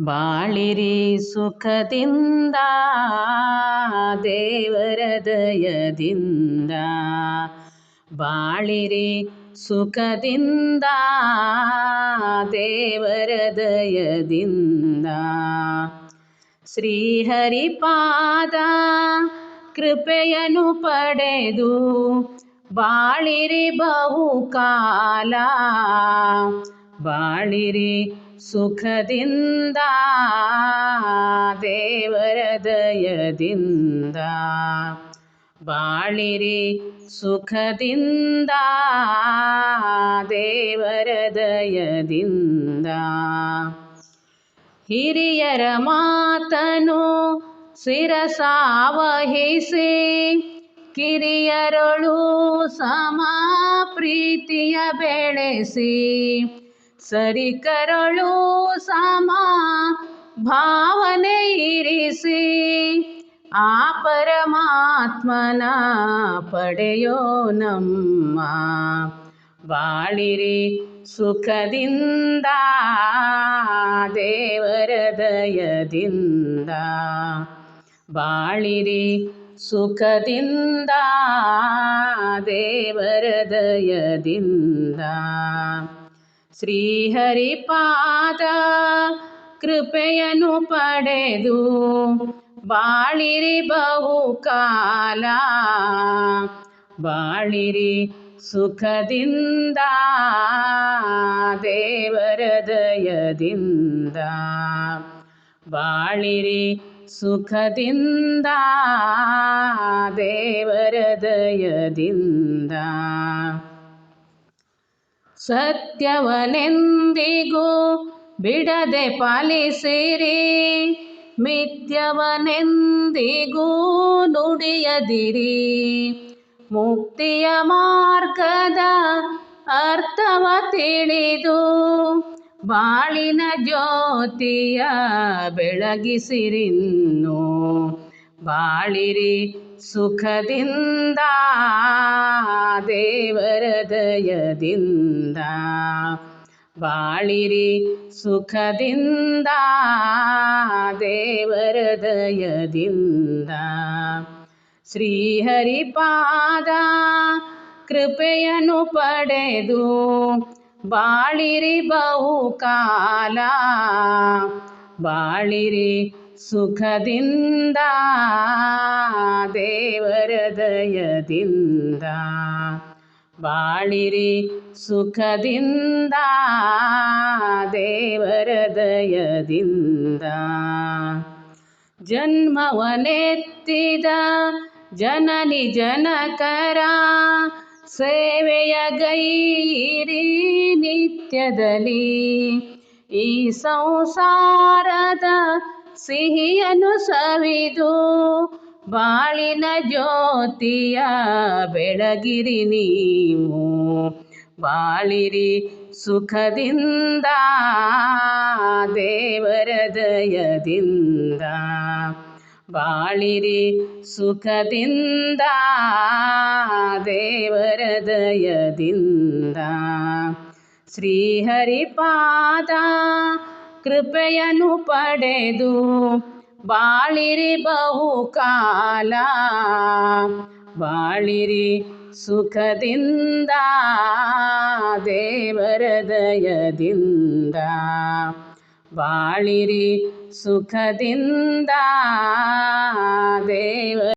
ಬಾಳಿರಿ ಸುಖದಿಂದ ದೇವರ ದಯದಿಂದ. ಬಾಳಿರಿ ಸುಖದಿಂದ ದೇವರ ದಯದಿಂದ. ಶ್ರೀಹರಿಪಾದ ಕೃಪೆಯನ್ನು ಪಡೆದು ಬಾಳಿರಿ ಬಹುಕಾಲ. ಬಾಳಿರಿ ಸುಖದಿಂದ ದೇವರ ದಯದಿಂದ ಬಾಳಿರಿ ಸುಖದಿಂದ ದೇವರ ದಯದಿಂದ ಹಿರಿಯರ ಮಾತನು ಶಿರಸಾವಹಿಸಿ ಕಿರಿಯರಳು ಸಮ ಪ್ರೀತಿಯ ಬೆಳೆಸಿ. ಸರಿಕರಳು ಸಮ, ಭಾವನೆ ಇರಿಸಿ, ಆ ಪರಮಾತ್ಮನ ಪಡೆಯೋ ನಮ್ಮ ಬಾಳಿರಿ ಸುಖದಿಂದ, ದೇವರ ದಯದಿಂದ. ಬಾಳಿರಿ ಸುಖದಿಂದ, ದೇವರ ದಯದಿಂದ. ಶ್ರೀಹರಿಪಾದ ಕೃಪೆಯನ್ನು ಪಡೆದು ಬಾಳಿರಿ ಬಹುಕಾಲ. ಬಾಳಿರಿ ಸುಖದಿಂದ ದೇವರ ದಯದಿಂದ. ಬಾಳಿರಿ ಸುಖದಿಂದ ದೇವರ ದಯದಿಂದ. ಸತ್ಯವನೆಂದಿಗೂ ಬಿಡದೆ ಪಾಲಿಸಿರಿ ಮಿಥ್ಯವನೆಂದಿಗೂ ನುಡಿಯದಿರಿ. ಮುಕ್ತಿಯ ಮಾರ್ಗದ ಅರ್ಥವ ತಿಳಿದು ಬಾಳಿನ ಜ್ಯೋತಿಯ ಬೆಳಗಿಸಿರಿನ್ನು. ಬಾಳಿರಿ ಸುಖದಿಂದ ದೇವರ ದಯದಿಂದ. ಬಾಳಿರಿ ಸುಖದಿಂದ ದೇವರ ದಯದಿಂದ. ಶ್ರೀಹರಿಪಾದ ಕೃಪೆಯನ್ನು ಪಡೆದು ಬಾಳಿರಿ ಬಹುಕಾಲ. ಬಾಳಿರಿ ಸುಖದಿಂದ ದಯದಿಂದ ಬಾಳಿರಿ ಸುಖದಿಂದ, ದೇವರ ದಯದಿಂದ ಜನ್ಮವನೆತ್ತಿದ ಜನನಿ ಜನಕರ ಸೇವೆಯ ಗೈರಿ ನಿತ್ಯದಲ್ಲಿ. ಈ ಸಂಸಾರದ ಸಿಹಿಯನ್ನು ಸವಿದು ಬಾಳಿನ ಜ್ಯೋತಿಯ ಬೆಳಗಿರಿ ನೀವು. ಬಾಳಿರಿ ಸುಖದಿಂದ, ದೇವರ ದಯದಿಂದ. ಬಾಳಿರಿ ಸುಖದಿಂದ, ದೇವರ ದಯದಿಂದ. ಶ್ರೀಹರಿಪಾದ ಕೃಪೆಯನ್ನು ಪಡೆದು ಬಾಳಿರಿ ಬಹುಕಾಲ ಬಾಳಿರಿ ಸುಖದಿಂದ ದೇವರ ದಯದಿಂದ ಬಾಳಿರಿ ಸುಖದಿಂದ ದೇವ